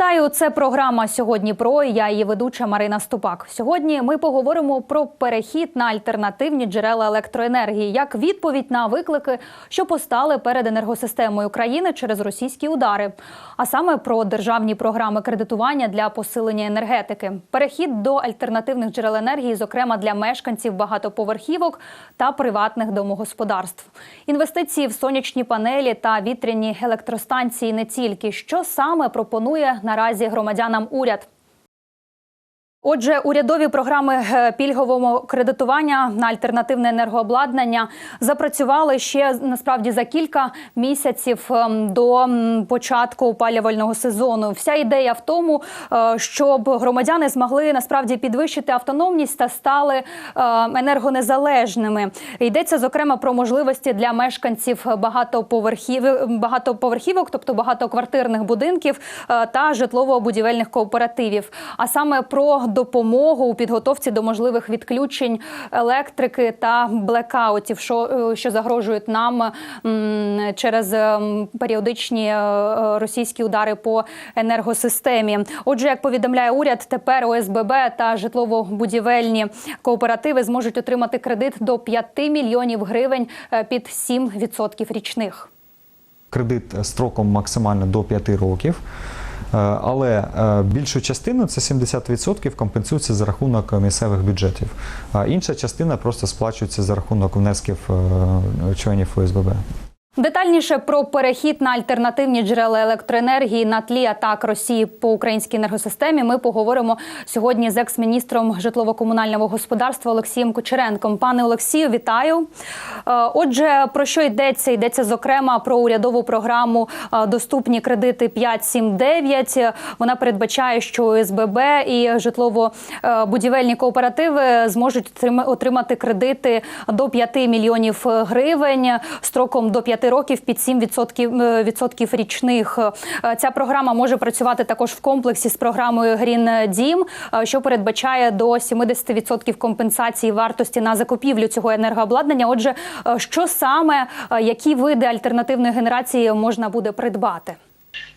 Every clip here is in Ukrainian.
Вітаю! Це програма сьогодні. Про я її ведуча Марина Ступак. Сьогодні ми поговоримо про перехід на альтернативні джерела електроенергії як відповідь на виклики, що постали перед енергосистемою країни через російські удари, а саме про державні програми кредитування для посилення енергетики, перехід до альтернативних джерел енергії, зокрема для мешканців багатоповерхівок та приватних домогосподарств, інвестиції в сонячні панелі та вітряні електростанції не тільки що саме пропонує наразі громадянам уряд. Отже, урядові програми е, пільгового кредитування на альтернативне енергообладнання запрацювали ще насправді за кілька місяців ем, до початку опалювального сезону. Вся ідея в тому, е, щоб громадяни змогли насправді підвищити автономність та стали е, енергонезалежними. Йдеться зокрема про можливості для мешканців багатоповерхів багатоповерхівок, тобто багатоквартирних будинків та житлово-будівельних кооперативів, а саме про допомогу у підготовці до можливих відключень електрики та блекаутів, що, е, що загрожують нам через періодичні е, російські удари по енергосистемі. Отже, як повідомляє уряд, тепер ОСББ та житлово-будівельні кооперативи зможуть отримати кредит до 5 мільйонів гривень е, під 7% річних. Кредит строком максимально до 5 років. Е, Але е, більшу частину, це 70%, компенсується за рахунок місцевих бюджетів. А інша частина просто сплачується за рахунок внесків е, членів ОСББ. Детальніше про перехід на альтернативні джерела електроенергії на тлі атак Росії по українській енергосистемі. Ми поговоримо сьогодні з екс-міністром житлово-комунального господарства Олексієм Кучеренком. Пане Олексію, вітаю. Е, Отже, про що йдеться? Йдеться зокрема про урядову програму е, Доступні кредити 5.7.9». Вона передбачає, що ОСББ і житлово-будівельні кооперативи зможуть отрима- отримати кредити до 5 мільйонів гривень строком до 5 років під 7% відсотків, е, відсотків річних. Е, Ця програма може працювати також в комплексі з програмою Green Дім, е, що передбачає до 70% компенсації вартості на закупівлю цього енергообладнання. Отже, що саме, які види альтернативної генерації можна буде придбати?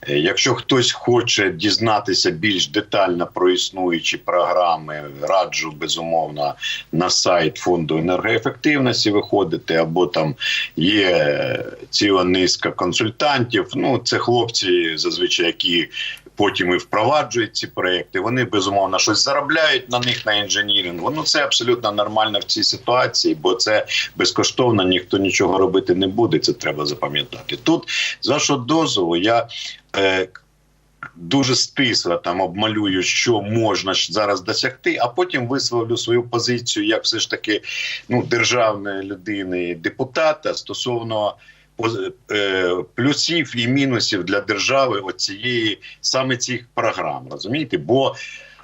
Е, Якщо хтось хоче дізнатися більш детально про існуючі програми, раджу безумовно на сайт фонду енергоефективності виходити, або там є ціла низка консультантів. Ну це хлопці, зазвичай які. Потім і впроваджують ці проекти. Вони безумовно щось заробляють на них на інженірингу. Ну це абсолютно нормально в цій ситуації, бо це безкоштовно, ніхто нічого робити не буде. Це треба запам'ятати. Тут з вашого дозволу я е, дуже стисло там обмалюю, що можна зараз досягти, а потім висловлю свою позицію як все ж таки ну, державної людини, депутата стосовно. Е, Плюсів і мінусів для держави оцієї саме цих програм, розумієте? Бо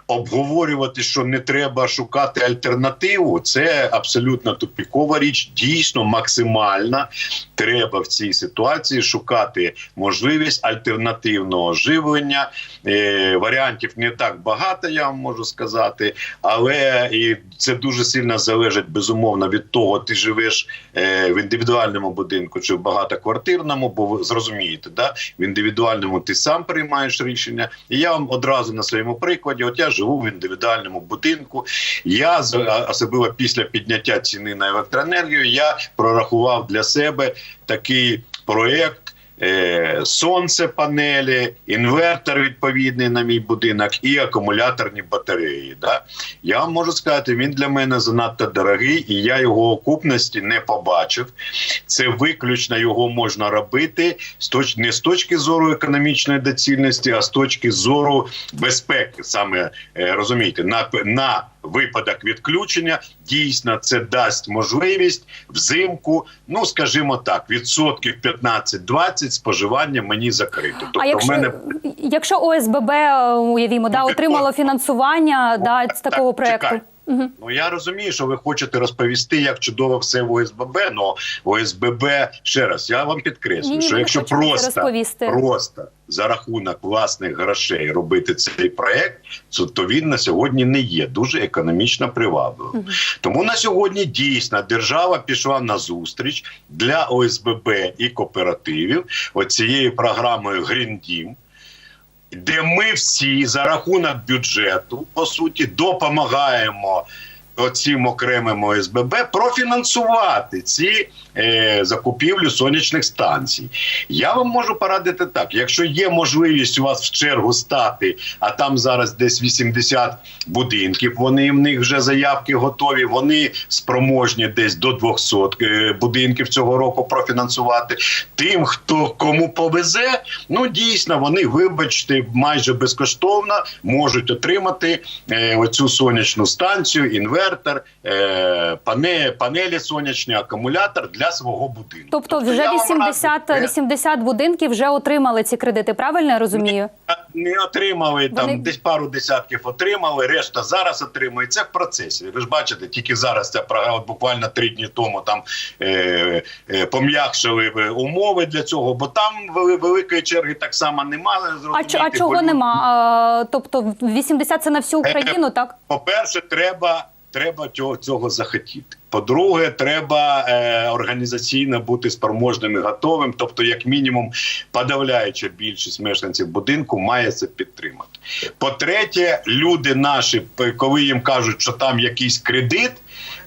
обговорювати, що не треба шукати альтернативу, це абсолютно тупікова річ. Дійсно, максимально треба в цій ситуації шукати можливість альтернативного живлення. Е, варіантів не так багато, я вам можу сказати, але і це дуже сильно залежить безумовно від того, ти живеш е, в індивідуальному будинку чи в багатоквартирному, бо ви зрозумієте, да? в індивідуальному ти сам приймаєш рішення. І я вам одразу на своєму прикладі, от я живу в індивідуальному будинку. Я з- особливо після підняття ціни на електроенергію, я прорахував для себе такий проєкт. Е, сонцепанелі, інвертор відповідний на мій будинок і акумуляторні батареї. Да? Я вам можу сказати, він для мене занадто дорогий, і я його окупності не побачив. Це виключно його можна робити з не з точки зору економічної доцільності, а з точки зору безпеки. Саме е, розумієте, на, на випадок відключення дійсно це дасть можливість взимку, ну скажімо так, відсотків 15-20 споживання мені закрито. Тобто а якщо, в мене якщо ОСББ, е, уявімо, да, отримало фінансування да, з такого так, проєкту? чекай. Ну я розумію, що ви хочете розповісти, як чудово все в ОСББ. але ОСББ ще раз я вам підкреслю, Ні-ні, що якщо просто, просто за рахунок власних грошей робити цей проект, то- то він на сьогодні не є дуже економічно привабливим. Тому на сьогодні дійсно держава пішла на зустріч для ОСББ і кооперативів оцією програмою Green Дім. Де ми всі за рахунок бюджету, по суті, допомагаємо оцим окремим ОСББ профінансувати ці е, закупівлю сонячних станцій. Я вам можу порадити так: якщо є можливість у вас в чергу стати, а там зараз десь 80 будинків, вони в них вже заявки готові. Вони спроможні десь до 200 е, будинків цього року профінансувати. Тим, хто кому повезе, ну дійсно вони, вибачте, майже безкоштовно можуть отримати е, оцю сонячну станцію, інвертор, е, пане, панелі сонячні, акумулятор для свого будинку. Тобто вже я вам 80, раджу, 80 будинків вже отримали ці кредити. Правильно я розумію? не отримали там десь пару десятків отримали, решта зараз отримує. Це в процесі. Ви ж бачите, тільки зараз ця програма буквально три дні тому там е, е, пом'якшили умови для цього, бо там великої черги так само немає. А, а чого нема? А, тобто 80 це на всю Україну, так? По-перше, треба, треба цього, цього захотіти. По-друге, треба е, організаційно бути спроможним і готовим. Тобто, як мінімум, подавляюча більшість мешканців будинку має це підтримати. По-третє, люди наші, коли їм кажуть, що там якийсь кредит.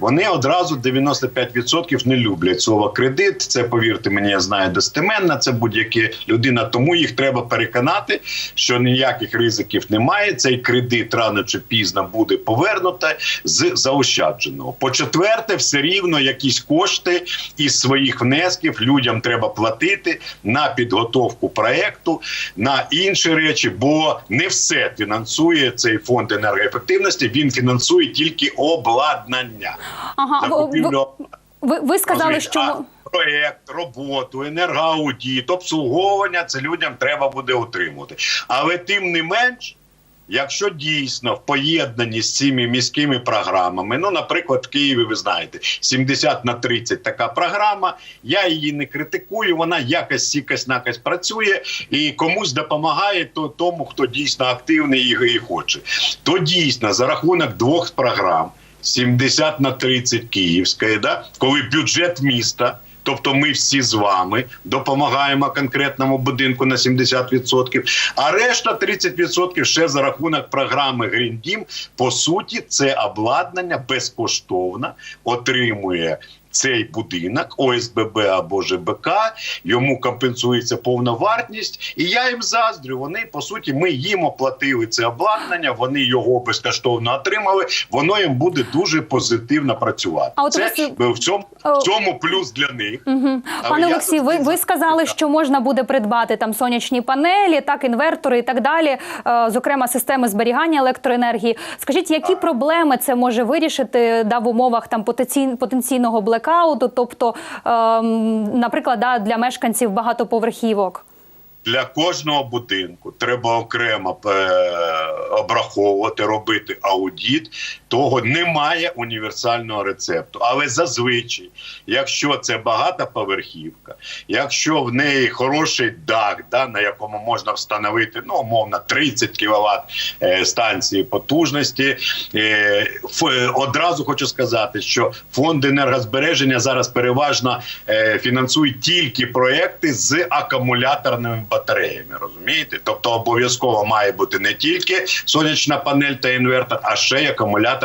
Вони одразу 95% не люблять слово кредит. Це повірте мені, я знаю достеменно. Це будь-яка людина. Тому їх треба переконати, що ніяких ризиків немає. Цей кредит рано чи пізно буде повернуто з заощадженого. По четверте, все рівно якісь кошти із своїх внесків людям треба платити на підготовку проекту, на інші речі, бо не все фінансує цей фонд енергоефективності. Він фінансує тільки обладнання. Ага, ви, Закупівлю ви, ви сказали, що а проект, роботу, енергоаудіт, обслуговування це людям треба буде отримувати. Але тим не менш. Якщо дійсно в поєднанні з цими міськими програмами, ну, наприклад, в Києві, ви знаєте, 70 на 30 така програма. Я її не критикую. Вона якось сікась накось працює і комусь допомагає то тому, хто дійсно активний і, і хоче. То дійсно за рахунок двох програм 70 на 30 Київської, да, коли бюджет міста. Тобто ми всі з вами допомагаємо конкретному будинку на 70%, а решта 30% ще за рахунок програми Green Team. По суті, це обладнання безкоштовно отримує цей будинок, ОСББ або ЖБК, йому компенсується повна вартість, і я їм заздрю. Вони по суті, ми їм оплатили це обладнання, вони його безкоштовно отримали. Воно їм буде дуже позитивно працювати. А от це ви- в цьому, в цьому плюс для них. Угу. Пане Олексій, ви, ви за- сказали, що можна буде придбати там сонячні панелі, так інвертори і так далі, е, зокрема системи зберігання електроенергії. Скажіть, які проблеми це може вирішити да, в умовах там потенцій- потенційного блекауту, тобто, ем, наприклад, для мешканців багатоповерхівок? Для кожного будинку треба окремо е, обраховувати, робити аудіт. Того немає універсального рецепту. Але зазвичай, якщо це багатоповерхівка, якщо в неї хороший дах, да, на якому можна встановити ну, умовно 30 кВт е, станції потужності, е, ф, е, одразу хочу сказати, що фонд енергозбереження зараз переважно е, фінансує тільки проекти з акумуляторними батареями. Розумієте? Тобто обов'язково має бути не тільки сонячна панель та інвертор, а ще й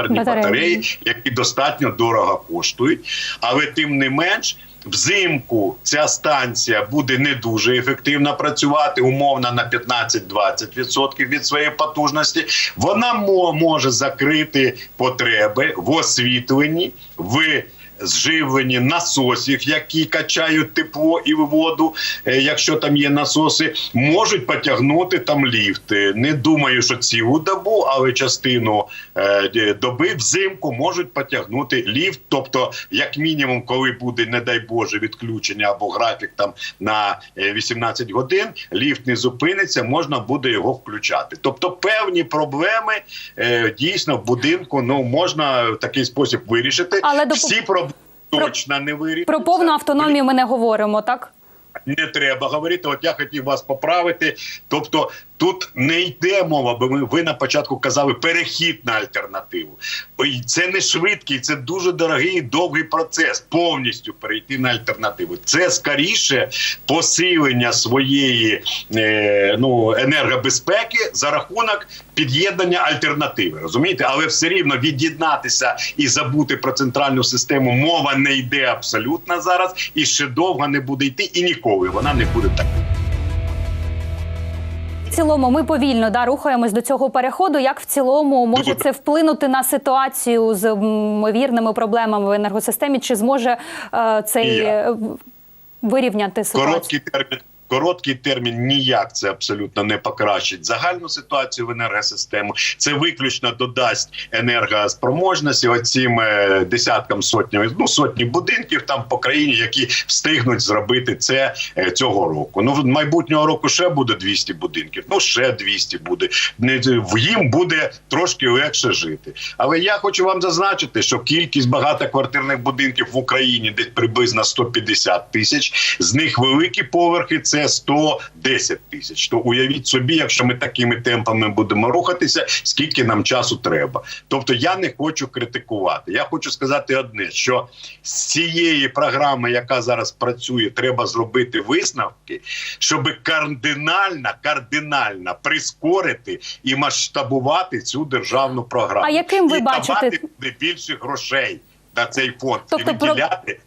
акумуляторні Батареї. батареї, які достатньо дорого коштують. Але тим не менш. Взимку ця станція буде не дуже ефективно працювати, умовно на 15-20% від своєї потужності. Вона мо- може закрити потреби в освітленні, в зживленні насосів, які качають тепло і воду, е, якщо там є насоси, можуть потягнути там ліфти. Не думаю, що цілу добу, але частину е, доби взимку можуть потягнути ліфт. Тобто, як мінімум, коли буде, не дай Боже, відключення або графік там на е, 18 годин, ліфт не зупиниться, можна буде його включати. Тобто, певні проблеми е, дійсно в будинку ну можна в такий спосіб вирішити. Але всі проблеми точно не вирішиться. Про повну автономію ми не говоримо, так? Не треба говорити. От я хотів вас поправити. Тобто тут не йде мова, бо ми ви на початку казали перехід на альтернативу. Ой, Це не швидкий, це дуже дорогий і довгий процес. Повністю перейти на альтернативу. Це скоріше посилення своєї е, ну, енергобезпеки за рахунок під'єднання альтернативи. Розумієте, але все рівно від'єднатися і забути про центральну систему мова не йде абсолютно зараз, і ще довго не буде йти, і ніколи вона не буде так. В цілому ми повільно да, рухаємось до цього переходу. Як в цілому може це вплинути на ситуацію з ймовірними проблемами в енергосистемі? Чи зможе е, цей е, вирівняти ситуацію? Короткий термін. Короткий термін ніяк це абсолютно не покращить загальну ситуацію в енергосистему. Це виключно додасть енергоспроможності оцім е, десяткам сотням, ну сотні будинків там по країні, які встигнуть зробити це е, цього року. Ну майбутнього року ще буде 200 будинків. Ну ще 200 буде. В їм буде трошки легше жити. Але я хочу вам зазначити, що кількість багатоквартирних будинків в Україні десь приблизно 150 тисяч. З них великі поверхи це 110 тисяч. То уявіть собі, якщо ми такими темпами будемо рухатися, скільки нам часу треба. Тобто я не хочу критикувати. Я хочу сказати одне: що з цієї програми, яка зараз працює, треба зробити висновки, щоб кардинально, кардинально прискорити і масштабувати цю державну програму. А яким ви і бачите- давати більше грошей на цей фонд Тобто і про-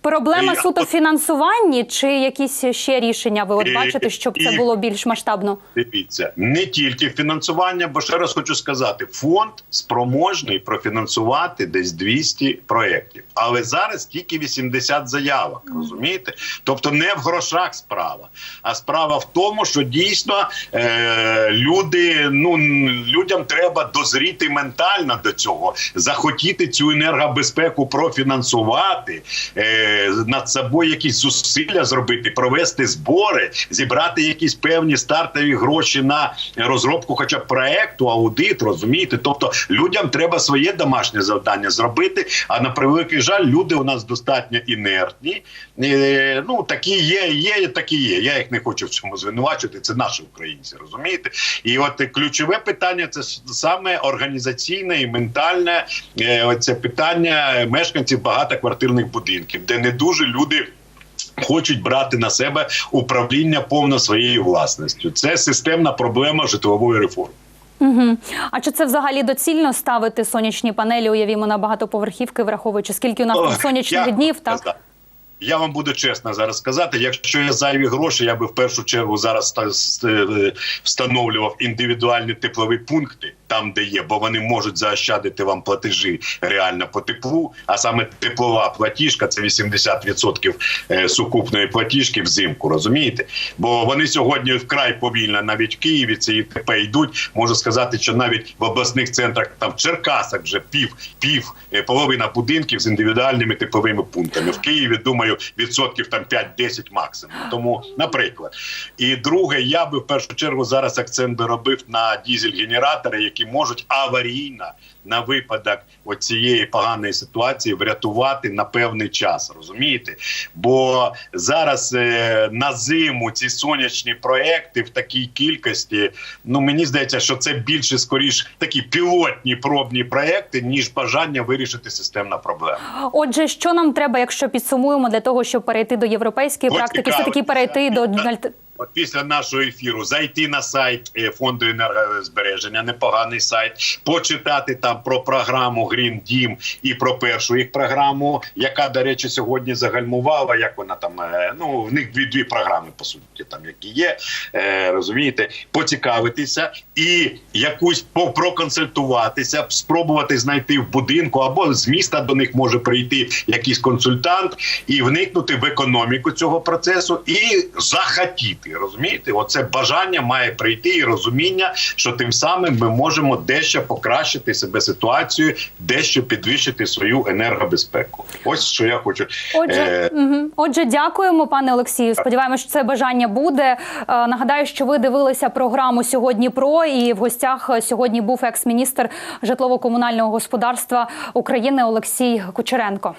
Проблема І- суто фінансуванні, чи якісь ще рішення ви от І- бачите, щоб це було більш масштабно? Дивіться, не тільки фінансування, бо ще раз хочу сказати, фонд спроможний профінансувати десь 200 проєктів. Але зараз тільки 80 заявок, розумієте? Тобто не в грошах справа, а справа в тому, що дійсно е, люди, ну людям треба дозріти ментально до цього, захотіти цю енергобезпеку профінансувати, е, над собою якісь зусилля зробити, провести збори, зібрати якісь певні стартові гроші на розробку, хоча б проекту, аудит, розумієте? Тобто людям треба своє домашнє завдання зробити. А на превеликий жаль, люди у нас достатньо інертні. Е, ну такі є, є, такі є. Я їх не хочу в цьому звинувачувати. Це наші українці, розумієте? І от ключове питання це саме організаційне і ментальне. Е, оце питання мешканців багатоквартирних будинків, де не дуже люди. Хочуть брати на себе управління повно своєю власністю. Це системна проблема житлової реформи. Угу. А чи це взагалі доцільно ставити сонячні панелі, уявімо, на багатоповерхівки, враховуючи скільки у нас О, сонячних я... днів? Так? Я вам буду чесно зараз сказати. Якщо є зайві гроші, я би в першу чергу зараз е, встановлював індивідуальні теплові пункти там, де є, бо вони можуть заощадити вам платежі реально по теплу. А саме теплова платіжка це 80% е, сукупної платіжки взимку. Розумієте? Бо вони сьогодні вкрай повільно, навіть в Києві ці ІТП йдуть. Можу сказати, що навіть в обласних центрах там в Черкасах вже пів пів е, половина будинків з індивідуальними тепловими пунктами. В Києві думаю, відсотків там 5-10 максимум. Тому, наприклад, і друге, я би в першу чергу зараз акцент би робив на дізель-генератори, які можуть аварійно на випадок оцієї поганої ситуації врятувати на певний час. Розумієте? Бо зараз е, на зиму ці сонячні проекти в такій кількості. Ну мені здається, що це більше скоріш такі пілотні пробні проекти, ніж бажання вирішити системна проблема. отже, що нам треба, якщо підсумуємо для того, щоб перейти до європейської практики, все таки перейти до От після нашого ефіру зайти на сайт е, фонду енергозбереження, непоганий сайт, почитати там про програму Green Дім і про першу їх програму, яка, до речі, сьогодні загальмувала. Як вона там е, ну в них дві дві програми по суті, там які є, е, розумієте, поцікавитися і якусь проконсультуватися, спробувати знайти в будинку або з міста до них може прийти якийсь консультант і вникнути в економіку цього процесу і захотіти. Розумієте, оце бажання має прийти і розуміння, що тим самим ми можемо дещо покращити себе ситуацію, дещо підвищити свою енергобезпеку. Ось що я хочу. Отже, Е, мгм. отже, дякуємо, пане Олексію. Сподіваємося, що це бажання буде. Е, Нагадаю, що ви дивилися програму сьогодні. Про і в гостях сьогодні був екс-міністр житлово-комунального господарства України Олексій Кучеренко.